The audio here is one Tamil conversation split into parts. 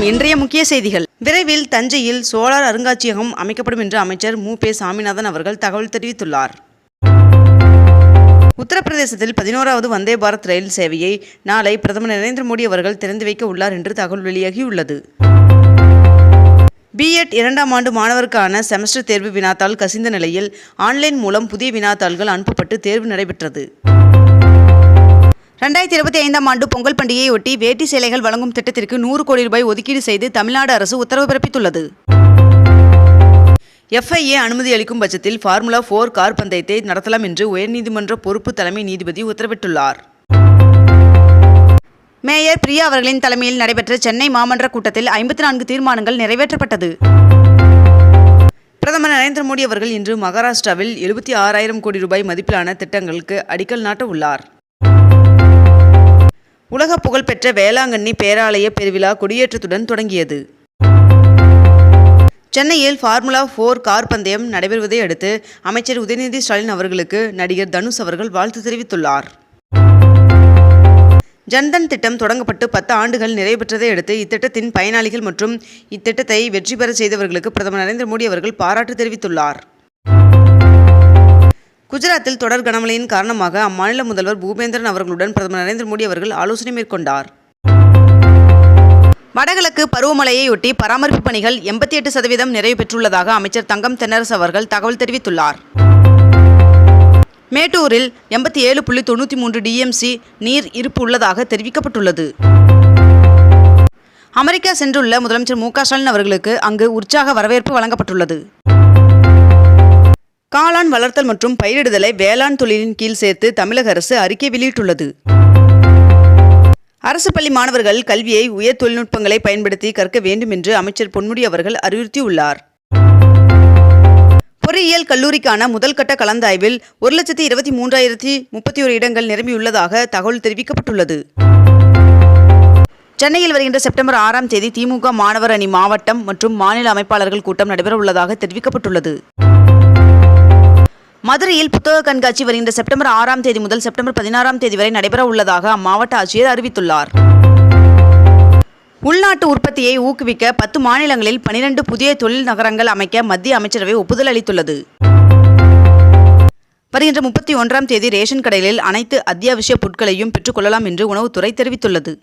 வணக்கம் இன்றைய முக்கிய செய்திகள். விரைவில் தஞ்சையில் சோலார் அருங்காட்சியகம் அமைக்கப்படும் என்று அமைச்சர் மு. பே. சாமிநாதன் அவர்கள் தகவல் தெரிவித்துள்ளார். உத்தரப்பிரதேசத்தில் பதினோராவது வந்தே பாரத் ரயில் சேவையை நாளை பிரதமர் நரேந்திர மோடி அவர்கள் திறந்து வைக்க உள்ளார் என்று தகவல் வெளியாகியுள்ளது. பிஎட் இரண்டாம் ஆண்டு மாணவருக்கான செமஸ்டர் தேர்வு வினாத்தாள் கசிந்த நிலையில் ஆன்லைன் மூலம் புதிய வினாத்தாள்கள் அனுப்பப்பட்டு தேர்வு நடைபெற்றது. ரெண்டாயிரத்தி இருபத்தி ஐந்தாம் ஆண்டு பொங்கல் பண்டிகையொட்டி வேட்டி சேலைகள் வழங்கும் திட்டத்திற்கு நூறு கோடி ரூபாய் ஒதுக்கீடு செய்து தமிழ்நாடு அரசு உத்தரவு பிறப்பித்துள்ளது. எஃப்ஐஏ அனுமதி அளிக்கும் பட்சத்தில் ஃபார்முலா ஃபோர் கார் பந்தயத்தை நடத்தலாம் என்று உயர்நீதிமன்ற பொறுப்பு தலைமை நீதிபதி உத்தரவிட்டுள்ளார். மேயர் பிரியா அவர்களின் தலைமையில் நடைபெற்ற சென்னை மாமன்ற கூட்டத்தில் ஐம்பத்தி நான்கு தீர்மானங்கள் நிறைவேற்றப்பட்டது. பிரதமர் நரேந்திர மோடி அவர்கள் இன்று மகாராஷ்டிராவில் எழுபத்தி ஆறாயிரம் கோடி ரூபாய் மதிப்பிலான திட்டங்களுக்கு அடிக்கல் நாட்ட உள்ளார் உலக புகழ்பெற்ற வேளாங்கண்ணி பேராலய பெருவிழா கொடியேற்றத்துடன் தொடங்கியது. சென்னையில் ஃபார்முலா ஃபோர் கார் பந்தயம் நடைபெறுவதை அடுத்து அமைச்சர் உதயநிதி ஸ்டாலின் அவர்களுக்கு நடிகர் தனுஷ் அவர்கள் வாழ்த்து தெரிவித்துள்ளார். ஜன்தன் திட்டம் தொடங்கப்பட்டு பத்து ஆண்டுகள் நிறைவேற்றதை அடுத்து இத்திட்டத்தின் பயனாளிகள் மற்றும் இத்திட்டத்தை வெற்றி பெற செய்தவர்களுக்கு பிரதமர் நரேந்திர மோடி அவர்கள் பாராட்டு தெரிவித்துள்ளார். குஜராத்தில் தொடர் கனமழையின் காரணமாக அம்மாநில முதல்வர் பூபேந்திரன் அவர்களுடன் பிரதமர் நரேந்திர மோடி அவர்கள் ஆலோசனை மேற்கொண்டார். வடகிழக்கு பருவமழையையொட்டி பராமரிப்பு பணிகள் எண்பத்தி எட்டு சதவீதம் நிறைவு பெற்றுள்ளதாக அமைச்சர் தங்கம் தென்னரசு அவர்கள் தகவல் தெரிவித்துள்ளார். மேட்டூரில் எண்பத்தி ஏழு புள்ளி தொண்ணூற்றி மூன்று டிஎம்சி நீர் இருப்பு உள்ளதாக தெரிவிக்கப்பட்டுள்ளது. அமெரிக்கா சென்றுள்ள முதலமைச்சர் மு க ஸ்டாலின் அவர்களுக்கு அங்கு உற்சாக வரவேற்பு வழங்கப்பட்டுள்ளது. காளான் வளர்த்தல் மற்றும் பயிரிடுதலை வேளாண் தொழிலின் கீழ் சேர்த்து தமிழக அரசு அறிக்கை வெளியிட்டுள்ளது. அரசு பள்ளி மாணவர்கள் கல்வியை உயர் தொழில்நுட்பங்களை பயன்படுத்தி கற்க வேண்டும் என்று அமைச்சர் பொன்முடி அவர்கள் அறிவுறுத்தியுள்ளார். பொறியியல் கல்லூரிக்கான முதல் கட்ட கலந்தாய்வில் ஒரு லட்சத்தி இருபத்தி மூன்றாயிரத்தி முப்பத்தி ஒரு இடங்கள் நிரம்பியுள்ளதாக தகவல் தெரிவிக்கப்பட்டுள்ளது. சென்னையில் வருகின்ற செப்டம்பர் ஆறாம் தேதி திமுக மாணவர் அணி மாவட்டம் மற்றும் மாநில அமைப்பாளர்கள் கூட்டம் நடைபெற உள்ளதாக தெரிவிக்கப்பட்டுள்ளது. மதுரையில் புத்தக கண்காட்சி வருகின்ற செப்டம்பர் ஆறாம் தேதி முதல் செப்டம்பர் பதினாறாம் தேதி வரை நடைபெற உள்ளதாக அம்மாவட்ட ஆட்சியர் அறிவித்துள்ளார். உள்நாட்டு உற்பத்தியை ஊக்குவிக்க பத்து மாநிலங்களில் பனிரெண்டு புதிய தொழில் நகரங்கள் அமைக்க மத்திய அமைச்சரவை ஒப்புதல் அளித்துள்ளது. வருகின்ற முப்பத்தி ஒன்றாம் தேதி ரேஷன் கடைகளில் அனைத்து அத்தியாவசிய பொருட்களையும் பெற்றுக்கொள்ளலாம் என்று உணவுத்துறை தெரிவித்துள்ளது.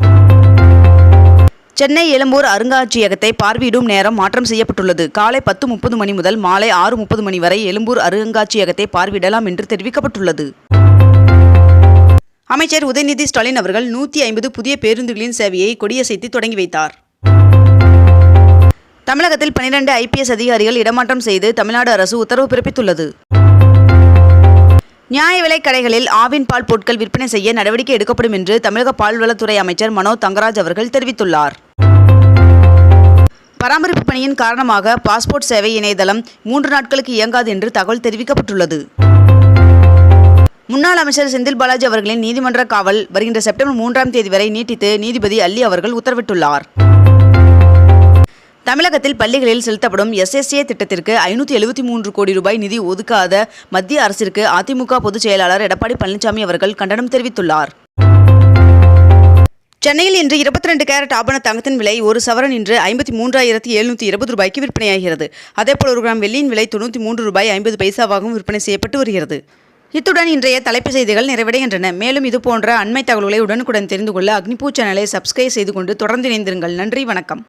சென்னை எழும்பூர் அருங்காட்சியகத்தை பார்வையிடும் நேரம் மாற்றம் செய்யப்பட்டுள்ளது. காலை பத்து முப்பது மணி முதல் மாலை ஆறு முப்பது மணி வரை எழும்பூர் அருங்காட்சியகத்தை பார்வையிடலாம் என்று தெரிவிக்கப்பட்டுள்ளது. அமைச்சர் உதயநிதி ஸ்டாலின் அவர்கள் நூற்றி ஐம்பது புதிய பேருந்துகளின் சேவையை கொடியசைத்து தொடங்கி வைத்தார். தமிழகத்தில் பனிரெண்டு ஐபிஎஸ் அதிகாரிகள் இடமாற்றம் செய்து தமிழ்நாடு அரசு உத்தரவு பிறப்பித்துள்ளது. நியாய விலைக் கடைகளில் ஆவின் பால் பொருட்கள் விற்பனை செய்ய நடவடிக்கை எடுக்கப்படும் என்று தமிழக பால்வளத்துறை அமைச்சர் மனோ தங்கராஜ் அவர்கள் தெரிவித்துள்ளார். பராமரிப்பு பணியின் காரணமாக பாஸ்போர்ட் சேவை இணையதளம் மூன்று நாட்களுக்கு இயங்காது என்று தகவல் தெரிவிக்கப்பட்டுள்ளது. முன்னாள் அமைச்சர் செந்தில் பாலாஜி அவர்களின் நீதிமன்ற காவல் வருகின்ற செப்டம்பர் மூன்றாம் தேதி வரை நீட்டித்து நீதிபதி அல்லி அவர்கள் உத்தரவிட்டுள்ளார். தமிழகத்தில் பள்ளிகளில் செலுத்தப்படும் எஸ்எஸ்ஏ திட்டத்திற்கு ஐநூற்றி எழுபத்தி மூன்று கோடி ரூபாய் நிதி ஒதுக்காத மத்திய அரசிற்கு அதிமுக பொதுச் செயலாளர் எடப்பாடி பழனிசாமி அவர்கள் கண்டனம் தெரிவித்துள்ளார். சென்னையில் இன்று இருபத்தி ரெண்டு கேரட் ஆபண தங்கத்தின் விலை ஒரு சவரன் இன்று ஐம்பத்தி மூன்றாயிரத்தி எழுநூற்றி இருபது ரூபாய்க்கு விற்பனையாகிறது. அதேபோல் ஒரு கிராம் வெள்ளியின் விலை தொண்ணூற்றி மூன்று ரூபாய் ஐம்பது பைசாவாகவும் விற்பனை செய்யப்பட்டு வருகிறது. இத்துடன் இன்றைய தலைப்புச் செய்திகள் நிறைவடைகின்றன. மேலும் இதுபோன்ற அண்மை தகவல்களை உடனுக்குடன் தெரிந்து கொள்ள அக்னிபூ சேனலை சப்ஸ்கிரைப் செய்து கொண்டு தொடர்ந்து இணைந்திருங்கள். நன்றி வணக்கம்.